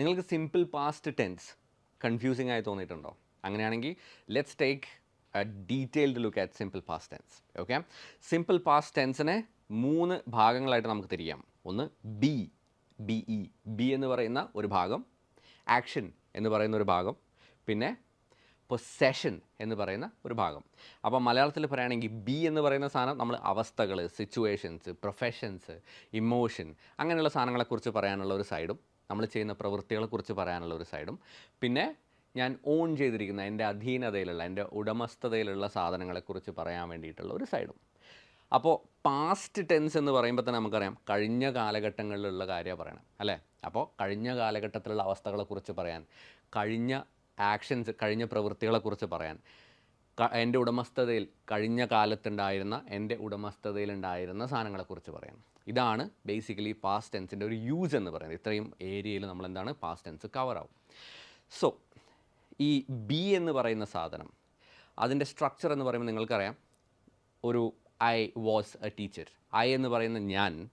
നിങ്ങൾക്ക് simple past tense confusing ആയി തോന്നിയിട്ടുണ്ടോ? അങ്ങനെയാണെങ്കിൽ let's take a detailed look at simple past tense okay simple past ടെൻസിനെ മൂന്ന് ഭാഗങ്ങളായിട്ട് നമുക്ക് തിരിയാം ഒന്ന് ബി ബി ഇ ബി എന്ന് പറയുന്ന ഒരു ഭാഗം ആക്ഷൻ എന്ന് പറയുന്ന ഒരു ഭാഗം പിന്നെ പൊസെഷൻ എന്ന് പറയുന്ന ഒരു ഭാഗം. അപ്പോൾ മലയാളത്തിൽ പറയുകയാണെങ്കിൽ ബി എന്ന് പറയുന്ന സാധനം നമ്മൾ അവസ്ഥകൾ സിറ്റുവേഷൻസ് പ്രൊഫഷൻസ് ഇമോഷൻ അങ്ങനെയുള്ള സാധനങ്ങളെക്കുറിച്ച് പറയാനുള്ള ഒരു സൈഡും നമ്മൾ ചെയ്യുന്ന പ്രവൃത്തികളെക്കുറിച്ച് പറയാനുള്ള ഒരു സൈഡും. പിന്നെ ഞാൻ ഓൺ ചെയ്തിരിക്കുന്ന എന്റെ അധീനതയിലുള്ള എന്റെ ഉടമസ്ഥതയിലുള്ള സാധനങ്ങളെക്കുറിച്ച് പറയാൻ വേണ്ടിയിട്ടുള്ള ഒരു സൈഡും. അപ്പോൾ പാസ്റ്റ് ടെൻസ് എന്ന് പറയുമ്പോൾ തന്നെ നമുക്കറിയാം കഴിഞ്ഞ കാലഘട്ടങ്ങളിലുള്ള കാര്യമാണ് പറയണം അല്ലേ? അപ്പോൾ കഴിഞ്ഞ കാലഘട്ടത്തിലുള്ള അവസ്ഥകളെക്കുറിച്ച് പറയാൻ കഴിഞ്ഞ ആക്ഷൻസ് കഴിഞ്ഞ പ്രവൃത്തികളെക്കുറിച്ച് പറയാൻ എന്റെ ഉടമസ്ഥതയിൽ കഴിഞ്ഞ കാലത്തുണ്ടായിരുന്ന എന്റെ ഉടമസ്ഥതയിലുണ്ടായിരുന്ന സാധനങ്ങളെക്കുറിച്ച് പറയാം ഇതാണ് ബേസിക്കലി പാസ്റ്റ് ടെൻസിന്റെ ഒരു യൂസ് എന്ന് പറയുന്നത്. ഇത്രയും ഏരിയയിൽ നമ്മൾ എന്താണ് പാസ്റ്റ് ടെൻസ് കവർ ആവും. സോ ഈ ബി എന്ന് പറയുന്ന സാധനം അതിന്റെ സ്ട്രക്ചർ എന്ന് പറയുമ്പോൾ നിങ്ങൾക്കറിയാം. ഒരു I was a teacher I എന്ന് പറയുന്ന ഞാൻ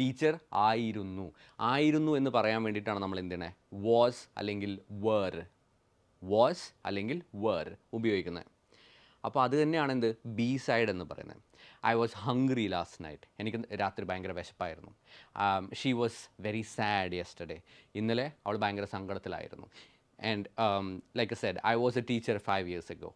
ടീച്ചർ ആയിരുന്നു. ആയിരുന്നു എന്ന് പറയാൻ വേണ്ടിയിട്ടാണ് നമ്മൾ എന്തിനെ? വാസ് അല്ലെങ്കിൽ വേർ വാസ് അല്ലെങ്കിൽ വേർ ഉപയോഗിക്കുന്നത്. അപ്പോൾ അത് തന്നെയാണ് എന്ത്? ബി സൈഡ് എന്ന് പറയുന്നത്. I was hungry last night എനിക്ക് രാത്രി ഭയങ്കര വിശപ്പായിരുന്നു. She was very sad yesterday ഇന്നലെ അവൾ ഭയങ്കര സങ്കടത്തിലായിരുന്നു. And like said I was a teacher five years ago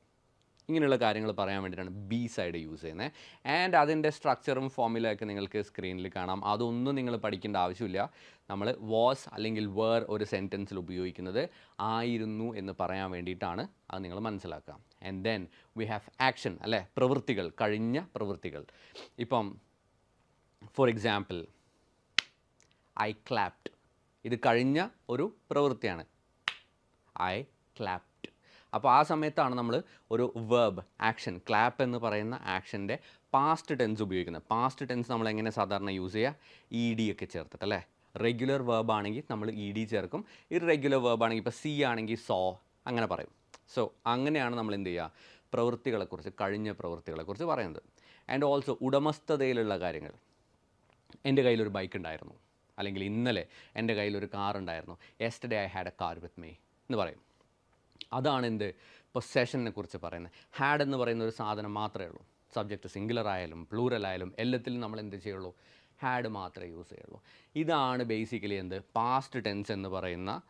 ഇങ്ങനെയുള്ള കാര്യങ്ങൾ പറയാൻ വേണ്ടിയിട്ടാണ് ബി സൈഡ് യൂസ് ചെയ്യുന്നത്. ആൻഡ് അതിന്റെ സ്ട്രക്ചറും ഫോമുലയൊക്കെ നിങ്ങൾക്ക് സ്ക്രീനിൽ കാണാം. അതൊന്നും നിങ്ങൾ പഠിക്കേണ്ട ആവശ്യമില്ല. നമ്മൾ വാസ് അല്ലെങ്കിൽ വേർ ഒരു സെന്റൻസിൽ ഉപയോഗിക്കുന്നത് ആയിരുന്നു എന്ന് പറയാൻ വേണ്ടിയിട്ടാണ് അത് നിങ്ങൾ മനസ്സിലാക്കുക. And then we have action അല്ലേ? പ്രവൃത്തികൾ കഴിഞ്ഞ പ്രവൃത്തികൾ. ഇപ്പം ഫോർ എക്സാമ്പിൾ ഐ ക്ലാപ്ഡ് ഇത് കഴിഞ്ഞ ഒരു പ്രവൃത്തിയാണ്. ഐ ക്ലാപ്ഡ് അപ്പോൾ ആ സമയത്താണ് നമ്മൾ ഒരു വേർബ് ആക്ഷൻ ക്ലാപ്പ് എന്ന് പറയുന്ന ആക്ഷന്റെ പാസ്റ്റ് ടെൻസ് ഉപയോഗിക്കുന്നത്. പാസ്റ്റ് ടെൻസ് നമ്മൾ എങ്ങനെ സാധാരണ യൂസ് ചെയ്യുക ഇ ഡി ഒക്കെ ചേർത്തിട്ട് അല്ലേ? റെഗുലർ വേർബ് ആണെങ്കിൽ നമ്മൾ ഇ ഡി ചേർക്കും. ഇറെഗുലർ വേർബ് ആണെങ്കിൽ ഇപ്പോൾ സി ആണെങ്കിൽ സോ അങ്ങനെ പറയും. സോ അങ്ങനെയാണ് നമ്മൾ എന്ത് ചെയ്യുക? പ്രവൃത്തികളെക്കുറിച്ച് കഴിഞ്ഞ പ്രവൃത്തികളെക്കുറിച്ച് പറയുന്നത്. ആൻഡ് ഓൾസോ ഉടമസ്ഥതയിലുള്ള കാര്യങ്ങൾ. എന്റെ കയ്യിലൊരു ബൈക്ക് ഉണ്ടായിരുന്നു. അല്ലെങ്കിൽ ഇന്നലെ എന്റെ കയ്യിലൊരു കാർ ഉണ്ടായിരുന്നു. Yesterday I had a car with me എന്ന് പറയും. അതാണ് എന്ത്? പൊസേഷനെ കുറിച്ച് പറയുന്നത്. ഹാഡ് എന്ന് പറയുന്ന ഒരു സാധനം മാത്രമേ ഉള്ളൂ. സബ്ജക്റ്റ് സിംഗുലർ ആയാലും പ്ലൂറൽ ആയാലും എല്ലാത്തിലും നമ്മൾ എന്ത് ചെയ്യുള്ളൂ? ഹാഡ് മാത്രമേ യൂസ് ചെയ്യുള്ളൂ. ഇതാണ് ബേസിക്കലി എന്ത്? പാസ്റ്റ് ടെൻസ് എന്ന് പറയുന്ന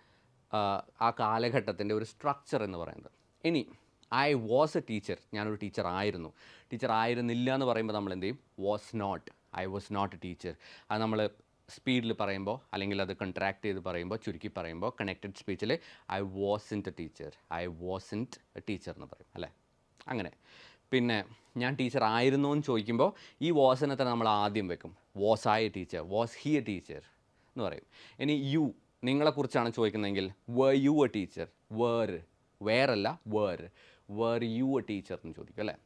ആ, കാലഘട്ടത്തിന്റെ ഒരു സ്ട്രക്ചർ എന്ന് പറയുന്നത്. ഇനി ഐ വാസ് എ ടീച്ചർ ഞാനൊരു ടീച്ചർ ആയിരുന്നു. ടീച്ചർ ആയിരുന്നില്ല എന്ന് പറയുമ്പോൾ നമ്മൾ എന്ത് ചെയ്യും? Was not I was not a teacher അത് നമ്മൾ സ്പീഡിൽ പറയുമ്പോൾ അല്ലെങ്കിൽ അത് കൺട്രാക്ട് ചെയ്ത് പറയുമ്പോൾ ചുരുക്കി പറയുമ്പോൾ connected സ്പീച്ചിൽ I wasn't a teacher I wasn't a teacher എന്ന് പറയും അല്ലേ? അങ്ങനെ. പിന്നെ ഞാൻ ടീച്ചർ ആയിരുന്നു എന്ന് ചോദിക്കുമ്പോൾ ഈ വാസിനെ തന്നെ നമ്മൾ ആദ്യം വെക്കും? Was I teacher was he a teacher എന്ന് പറയും. ഇനി യു നിങ്ങളെക്കുറിച്ചാണ് ചോദിക്കുന്നതെങ്കിൽ were you a teacher where വേറല്ല were were you a teacher എന്ന് ചോദിക്കും അല്ലേ?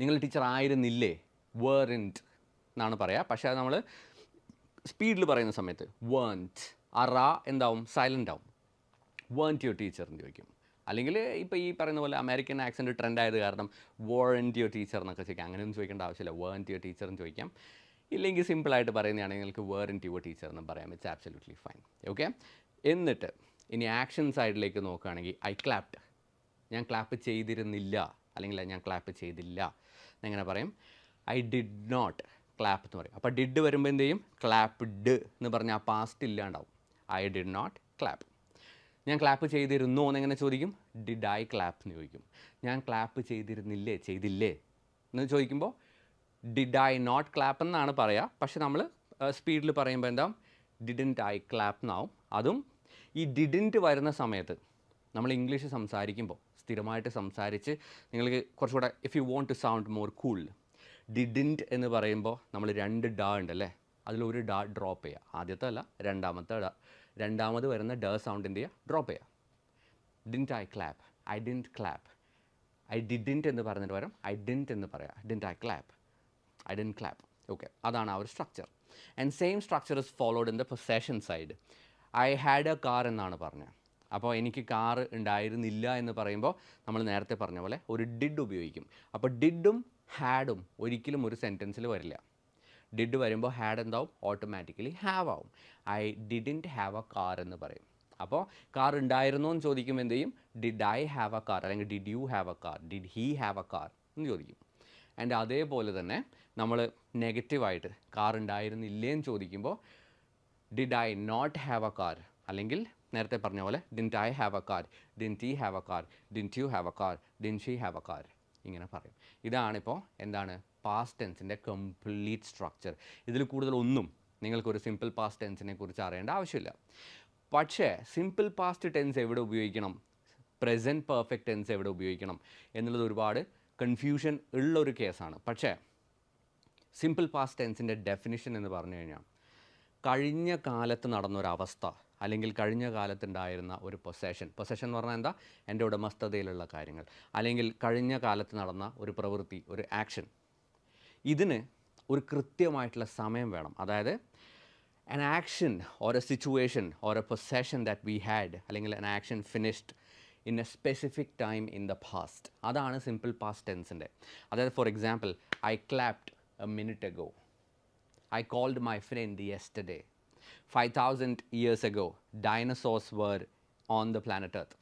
നിങ്ങൾ ടീച്ചർ ആയിരുന്നില്ലേ? വേറിന്റ് എന്നാണ് പറയുക പക്ഷേ അത് നമ്മൾ സ്പീഡിൽ പറയുന്ന സമയത്ത് വേൺറ്റ് ആ റാ എന്താവും? സൈലന്റ് ആവും. വേൺറ്റ് യുവർ ടീച്ചർ എന്ന് ചോദിക്കും. അല്ലെങ്കിൽ ഇപ്പോൾ ഈ പറയുന്ന പോലെ അമേരിക്കൻ ആക്സെന്റ് ട്രെൻഡ് ആയത് കാരണം വേറന്റ് യുവർ ടീച്ചർ എന്നൊക്കെ ചോദിക്കാം. അങ്ങനെയൊന്നും ചോദിക്കേണ്ട ആവശ്യമില്ല. വേൺറ്റ് യുവർ ടീച്ചർ എന്ന് ചോദിക്കാം. ഇല്ലെങ്കിൽ സിമ്പിളായിട്ട് പറയുന്നതാണെങ്കിൽ നിങ്ങൾക്ക് വേറന്റ് യുവർ ടീച്ചർ എന്ന് പറയാം. ഇറ്റ്സ് ആബ്സല്യൂട്ട്ലി ഫൈൻ ഓക്കെ എന്നിട്ട് ഇനി ആക്ഷൻ സൈഡിലേക്ക് നോക്കുകയാണെങ്കിൽ ഐ ക്ലാപ്ഡ് ഞാൻ ക്ലാപ്പ് ചെയ്തിരുന്നില്ല. അല്ലെങ്കിൽ ഞാൻ ക്ലാപ്പ് ചെയ്തില്ല. എങ്ങനെ പറയും? ഐ ഡിഡ് നോട്ട് ക്ലാപ്പ് എന്ന് പറയും. അപ്പോൾ ഡിഡ് വരുമ്പോൾ എന്ത് ചെയ്യും? ക്ലാപ്ഡ് എന്ന് പറഞ്ഞാൽ ആ പാസ്റ്റ് ഇല്ലാണ്ടാവും. ഐ ഡിഡ് നോട്ട് ക്ലാപ്പ് ഞാൻ ക്ലാപ്പ് ചെയ്തിരുന്നോ എന്നെങ്ങനെ ചോദിക്കും? ഡിഡ് ഐ ക്ലാപ്പ് എന്ന് ചോദിക്കും. ഞാൻ ക്ലാപ്പ് ചെയ്തിരുന്നില്ലേ? ചെയ്തില്ലേ? എന്ന് ചോദിക്കുമ്പോൾ ഡിഡ് ഐ നോട്ട് ക്ലാപ്പ് എന്നാണ് പറയുക പക്ഷെ നമ്മൾ സ്പീഡിൽ പറയുമ്പോൾ എന്താ ഡിഡന്റ് ഐ ക്ലാപ്പ് എന്നാവും അതും ഈ ഡിഡന്റ് വരുന്ന സമയത്ത് നമ്മൾ ഇംഗ്ലീഷ് സംസാരിക്കുമ്പോൾ സ്ഥിരമായിട്ട് സംസാരിച്ച് നിങ്ങൾക്ക് കുറച്ചുകൂടെ if you want to sound more cool didn't എന്ന് പറയുമ്പോൾ നമ്മൾ രണ്ട് ഡാ ഉണ്ടല്ലേ? അതിലൊരു ഡ ഡ്രോപ്പ് ചെയ്യുക ആദ്യത്തെ അല്ല രണ്ടാമത്തെ ഡ. രണ്ടാമത് വരുന്ന ഡ സൗണ്ടിന്റെ ഡ്രോപ്പ് ചെയ്യുക didn't I clap I didn't clap I didn't എന്ന് പറഞ്ഞിട്ട് വരും ഐ ഡിന്റ് എന്ന് പറയാം. Didn't I clap I didn't clap okay അതാണ് ആ ഒരു structure and same structure is followed in the possession side I had a car എന്നാണ് പറഞ്ഞത്. അപ്പോൾ എനിക്ക് കാർ ഉണ്ടായിരുന്നില്ല എന്ന് പറയുമ്പോൾ നമ്മൾ നേരത്തെ പറഞ്ഞ പോലെ ഒരു ഡിഡ് ഉപയോഗിക്കും. അപ്പോൾ ഡിഡും ഹാഡും ഒരിക്കലും ഒരു സെന്റൻസിൽ വരില്ല. ഡിഡ് വരുമ്പോൾ ഹാഡ് എന്താവും? ഓട്ടോമാറ്റിക്കലി ഹാവ് ആവും. I didn't have a car എന്ന് പറയും. അപ്പോൾ കാർ ഉണ്ടായിരുന്നോ എന്ന് ചോദിക്കുമ്പോൾ എന്ത് ചെയ്യും? Did I have a car അല്ലെങ്കിൽ did you have a car did he have a car എന്ന് ചോദിക്കും. ആൻഡ് അതേപോലെ തന്നെ നമ്മൾ നെഗറ്റീവായിട്ട് കാർ ഉണ്ടായിരുന്നില്ലേ എന്ന് ചോദിക്കുമ്പോൾ did I not have a car അല്ലെങ്കിൽ നേരത്തെ പറഞ്ഞ പോലെ didn't I have a car didn't he have a car didn't you have a car didn't she have a car ഇങ്ങനെ പറയും. ഇതാണിപ്പോൾ എന്താണ് പാസ്റ്റ് ടെൻസിന്റെ കംപ്ലീറ്റ് സ്ട്രക്ചർ ഇതിൽ കൂടുതലൊന്നും നിങ്ങൾക്കൊരു സിമ്പിൾ പാസ്റ്റ് ടെൻസിനെ കുറിച്ച് അറിയേണ്ട ആവശ്യമില്ല. പക്ഷേ സിമ്പിൾ പാസ്റ്റ് ടെൻസ് എവിടെ ഉപയോഗിക്കണം? പ്രസന്റ് പെർഫെക്റ്റ് ടെൻസ് എവിടെ ഉപയോഗിക്കണം? എന്നുള്ളത് ഒരുപാട് കൺഫ്യൂഷൻ ഉള്ളൊരു കേസാണ് പക്ഷേ സിമ്പിൾ പാസ്റ്റ് ടെൻസിന്റെ ഡെഫിനിഷൻ എന്ന് പറഞ്ഞു കഴിഞ്ഞാൽ കഴിഞ്ഞ കാലത്ത് നടന്നൊരവസ്ഥ അല്ലെങ്കിൽ കഴിഞ്ഞ കാലത്തുണ്ടായിരുന്ന ഒരു പൊസഷൻ പൊസഷൻ എന്ന് പറഞ്ഞാൽ എന്താ? എന്റെ ഉടമസ്ഥതയിലുള്ള കാര്യങ്ങൾ. അല്ലെങ്കിൽ കഴിഞ്ഞ കാലത്ത് നടന്ന ഒരു പ്രവൃത്തി ഒരു ആക്ഷൻ ഇതിന് ഒരു കൃത്യമായിട്ടുള്ള സമയം വേണം. അതായത് an action or a situation or a possession that we had അല്ലെങ്കിൽ an action finished in a specific time in the past അതാണ് സിമ്പിൾ പാസ്റ്റ് ടെൻസിന്റെ അതായത് for example I clapped a minute ago. I called my friend yesterday. 5000 years ago, dinosaurs were on the planet Earth.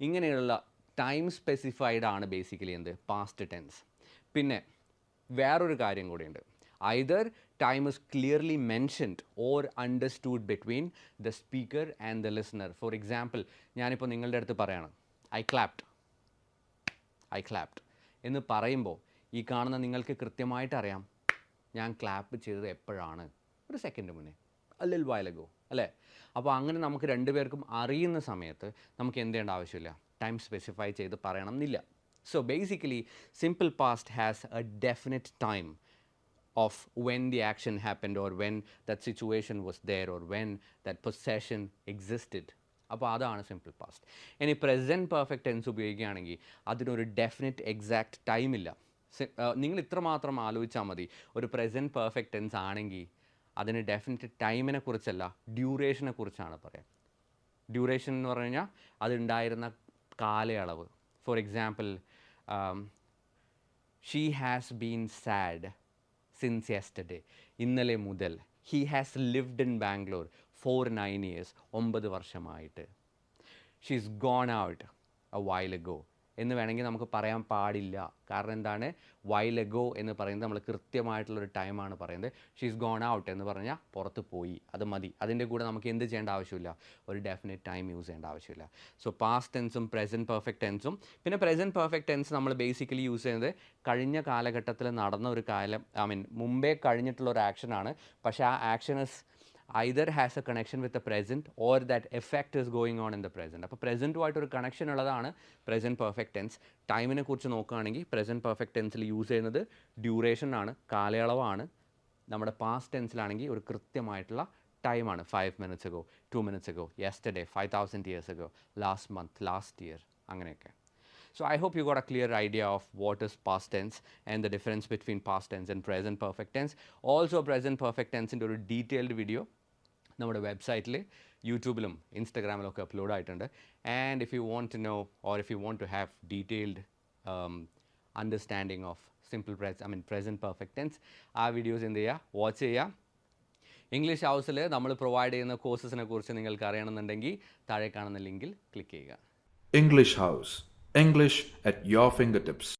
ഇങ്ങനെയുള്ള time specified ആണ് basically എന്ത്? Past tense പിന്നെ വേറൊരു കാര്യം കൂടിയുണ്ട്. Either time is clearly mentioned or understood between the speaker and the listener for example ഞാനിപ്പോൾ നിങ്ങളുടെ അടുത്ത് പറയാണ് ഐ ക്ലാപ്ഡ് ഐ ക്ലാപ്ഡ് എന്ന് പറയുമ്പോൾ ഈ കാണുന്ന നിങ്ങൾക്ക് കൃത്യമായിട്ട് അറിയാം. ഞാൻ ക്ലാപ്പ് ചെയ്തത് എപ്പോഴാണ്? ഒരു സെക്കൻഡ് മുന്നേ. അല്ലിൽ വയലഗോ അല്ലേ? അപ്പോൾ അങ്ങനെ നമുക്ക് രണ്ടുപേർക്കും അറിയുന്ന സമയത്ത് നമുക്ക് എന്ത് ചെയ്യേണ്ട ആവശ്യമില്ല. ടൈം സ്പെസിഫൈ ചെയ്ത് പറയണം എന്നില്ല so basically simple past has a definite time of when the action happened or when that situation was there or when that possession existed അപ്പോൾ അതാണ് സിമ്പിൾ പാസ്റ്റ് ഇനി പ്രസന്റ് പെർഫെക്റ്റ് ടെൻസ് ഉപയോഗിക്കുകയാണെങ്കിൽ അതിനൊരു definite exact ടൈമില്ല നിങ്ങൾ ഇത്രമാത്രം ആലോചിച്ചാൽ മതി. ഒരു പ്രസന്റ് പെർഫെക്റ്റ് ടെൻസ് ആണെങ്കിൽ അതിന് ഡെഫിനറ്റ് ടൈമിനെ കുറിച്ചല്ല ഡ്യൂറേഷനെ കുറിച്ചാണ് പറയാം. ഡ്യൂറേഷൻ എന്ന് പറഞ്ഞു കഴിഞ്ഞാൽ അതുണ്ടായിരുന്ന കാലയളവ്. For example she has been sad since yesterday ഇന്നലെ മുതൽ he has lived in Bangalore for nine years ഒമ്പത് വർഷമായിട്ട്. She's gone out a while ago എന്ന് വേണമെങ്കിൽ നമുക്ക് പറയാൻ പാടില്ല. കാരണം എന്താണ്? വൈൽ എഗോ എന്ന് പറയുന്നത് നമ്മൾ കൃത്യമായിട്ടുള്ള ഒരു ടൈമാണ് പറയുന്നത്. ഷീസ് ഗോൺ ഔട്ട് എന്ന് പറഞ്ഞാൽ പുറത്ത് പോയി. അത് മതി. അതിന്റെ കൂടെ നമുക്ക് എന്ത് ചെയ്യേണ്ട ആവശ്യമില്ല. ഒരു ഡെഫിനറ്റ് ടൈം യൂസ് ചെയ്യേണ്ട ആവശ്യമില്ല. സോ പാസ്റ്റ് ടെൻസും പ്രസന്റ് പെർഫെക്റ്റ് ടെൻസും പിന്നെ പ്രസന്റ് പെർഫെക്റ്റ് ടെൻസ് നമ്മൾ ബേസിക്കലി യൂസ് ചെയ്യുന്നത് കഴിഞ്ഞ കാലഘട്ടത്തിൽ നടന്ന ഒരു കാലം ഐ മീൻ മുമ്പേ കഴിഞ്ഞിട്ടുള്ള ഒരു ആക്ഷനാണ് പക്ഷേ ആ action is either has a connection with the present or that effect is going on in the present അപ്പോൾ പ്രസന്റുമായിട്ടൊരു കണക്ഷൻ ഉള്ളതാണ് പ്രസന്റ് പെർഫെക്റ്റ് ടെൻസ് ടൈമിനെ കുറിച്ച് നോക്കുകയാണെങ്കിൽ പ്രസന്റ് പെർഫെക്റ്റ് ടെൻസിൽ യൂസ് ചെയ്യുന്നത് ഡ്യൂറേഷൻ ആണ് കാലയളവാണ്. നമ്മുടെ പാസ്റ്റ് ടെൻസിലാണെങ്കിൽ ഒരു കൃത്യമായിട്ടുള്ള ടൈമാണ് five minutes ago two minutes ago yesterday five thousand years ago last month last year അങ്ങനെയൊക്കെ. So I hope you got a clear idea of what is past tense and the difference between past tense and present perfect tense. Also present perfect tense into ഒരു detailed video നമ്മുടെ വെബ്സൈറ്റിൽ യൂട്യൂബിലും ഇൻസ്റ്റഗ്രാമിലും ഒക്കെ upload ആയിട്ടുണ്ട്. And if you want to know or if you want to have detailed understanding of simple pres I mean present perfect tense ആ videos എന്ത് ചെയ്യുക വാച്ച് ചെയ്യുക ഇംഗ്ലീഷ് ഹൗസിൽ നമ്മൾ പ്രൊവൈഡ് ചെയ്യുന്ന കോഴ്സസിനെ കുറിച്ച് നിങ്ങൾക്ക് അറിയണമെന്നുണ്ടെങ്കിൽ താഴെ കാണുന്ന ലിങ്കിൽ ക്ലിക്ക് ചെയ്യുക. English House. English at your fingertips.